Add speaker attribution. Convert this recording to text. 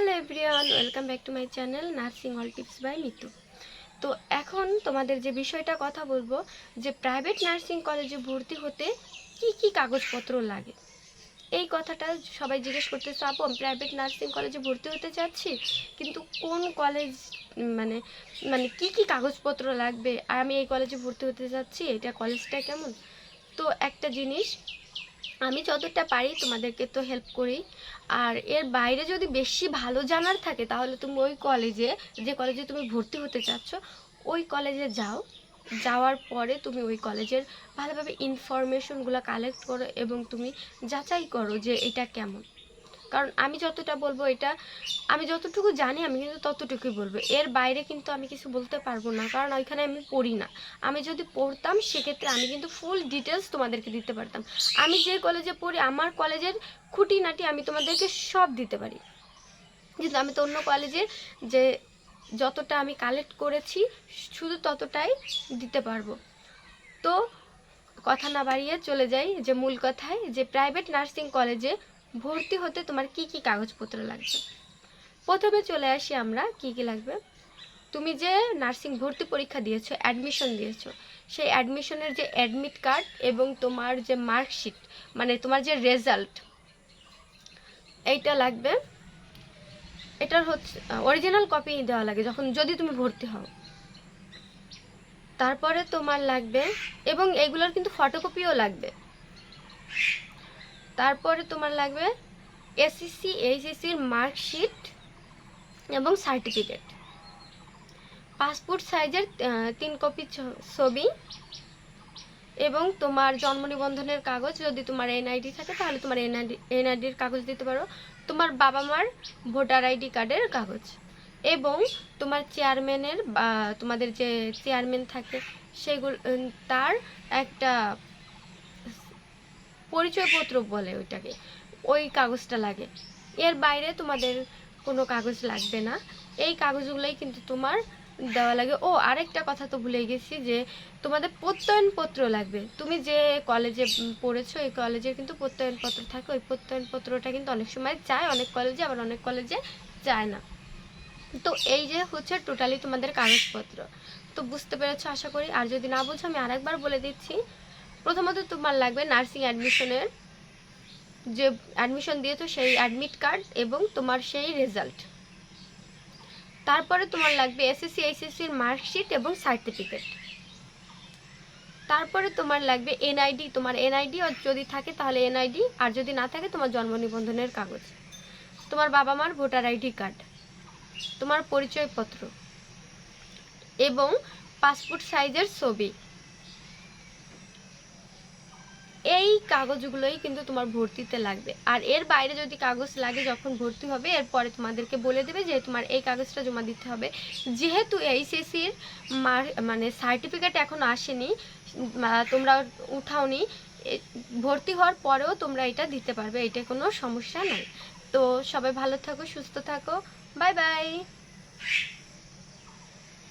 Speaker 1: Hello everyone, welcome back to my channel nursing all tips by Mitu. তো এখন তোমাদের যে বিষয়টা কথা বলব, যে প্রাইভেট নার্সিং কলেজে ভর্তি হতে কি কি কাগজপত্র লাগে? এই কথাটা সবাই জিজ্ঞেস করতেছে, আপু প্রাইভেট নার্সিং কলেজে ভর্তি হতে চাচ্ছি, কিন্তু কোন কলেজ মানে মানে কি কি কাগজপত্র লাগবে? আমি এই কলেজে ভর্তি হতে চাচ্ছি, এটা কলেজটা কেমন? তো একটা জিনিস আমি যতটা পারি তোমাদেরকে তো হেল্প করি। আর এর বাইরে যদি বেশি ভালো জানার থাকে, তাহলে তুমি ওই কলেজে যে কলেজে তুমি ভর্তি হতে চাচ্ছ, ওই কলেজে যাও। যাওয়ার পরে তুমি ওই কলেজের ভালোভাবে ইনফরমেশনগুলো কালেক্ট করো এবং তুমি যাচাই করো যে এটা কেমন। কারণ আমি যতটা বলব এটা, আমি যতটুকু জানি আমি কিন্তু ততটুকুই বলব। এর বাইরে কিন্তু আমি কিছু বলতে পারব না, কারণ ওইখানে আমি পড়ি না। আমি যদি পড়তাম, সেক্ষেত্রে আমি কিন্তু ফুল ডিটেলস তোমাদেরকে দিতে পারতাম। আমি যে কলেজে পড়ি, আমার কলেজের খুঁটিনাটি আমি তোমাদেরকে সব দিতে পারি। কিন্তু আমি তো অন্য কলেজের যে যতটা আমি কালেক্ট করেছি, শুধু ততটাই দিতে পারব। তো কথা না বাড়িয়ে চলে যাই, যে মূল কথায়, যে প্রাইভেট নার্সিং কলেজে ভর্তি হতে তোমার কি কি কাগজপত্র লাগবে? প্রথমে চলে আসি আমরা, কি কি লাগবে? তুমি যে নার্সিং ভর্তি পরীক্ষা দিয়েছ অ্যাডমিশন দিয়েছ, সেই অ্যাডমিশনের যে অ্যাডমিট কার্ড এবং তোমার যে মার্কশিট মানে তোমার যে রেজাল্ট এইটা লাগবে। এটার হচ্ছে অরিজিনাল কপি দেওয়া লাগে যখন, যদি তুমি ভর্তি হও। তারপরে তোমার লাগবে, এবং এগুলোর কিন্তু ফটোকপিও লাগবে। তারপরে তোমার লাগবে এসএসসি এইচএসসির মার্কশিট এবং সার্টিফিকেট পাসপোর্ট সাইজের তিন কপি ছবি এবং তোমার জন্ম নিবন্ধনের কাগজ যদি তোমার এনআইডি থাকে তাহলে তোমার এনআইডি এনআইডির কাগজ দিতে পারো। তোমার বাবা মার ভোটার আইডি কার্ডের কাগজ এবং তোমার চেয়ারম্যানের বা তোমাদের যে চেয়ারম্যান থাকে, সেগুলো তার একটা পরিচয়পত্র বলে ওইটাকে। ওই কাগজটা লাগে। এর বাইরে তোমাদের কোনো কাগজ লাগবে না। এই কাগজগুলোই কিন্তু তোমার দেওয়া লাগে। ও, আরেকটা কথা তো ভুলে গেছি যে তোমাদের প্রত্যয়নপত্র লাগবে। তুমি যে কলেজে পড়েছো, এই কলেজের কিন্তু প্রত্যয়নপত্র থাকে। ওই প্রত্যয়নপত্রটা কিন্তু অনেক সময় চায় অনেক কলেজে, আবার অনেক কলেজে চায় না। তো এই যে হচ্ছে টোটালি তোমাদের কাগজপত্র। তো বুঝতে পেরেছ আশা করি? আর যদি না বুঝো, আমি আরেকবার বলে দিচ্ছি। প্রথমত তোমার লাগবে নার্সিং অ্যাডমিশনের যে অ্যাডমিশন দিয়েছ সেই অ্যাডমিট কার্ড এবং তোমার সেই রেজাল্ট। তারপরে তোমার লাগবে এসএসসি এইচএসসির মার্কশিট এবং সার্টিফিকেট। তারপরে তোমার লাগবে এনআইডি, তোমার এনআইডি যদি থাকে তাহলে এনআইডি, আর যদি না থাকে তোমার জন্ম নিবন্ধনের কাগজ। তোমার বাবা মার ভোটার আইডি কার্ড, তোমার পরিচয়পত্র এবং পাসপোর্ট সাইজের ছবি এই কাগজগুলোই কিন্তু তোমার ভর্তিতে লাগবে। আর এর বাইরে যদি কাগজ লাগে যখন ভর্তি হবে, এরপরে তোমাদেরকে বলে দেবে যে তোমার এই কাগজটা জমা দিতে হবে। যেহেতু এইচএসির মার মানে সার্টিফিকেট এখন আসেনি তোমরা উঠাওনি ভর্তি হওয়ার পরেও তোমরা এটা দিতে পারবে, এটা কোনো সমস্যা নাই। তো সবাই ভালো থাকো, সুস্থ থাকো, বাই বাই।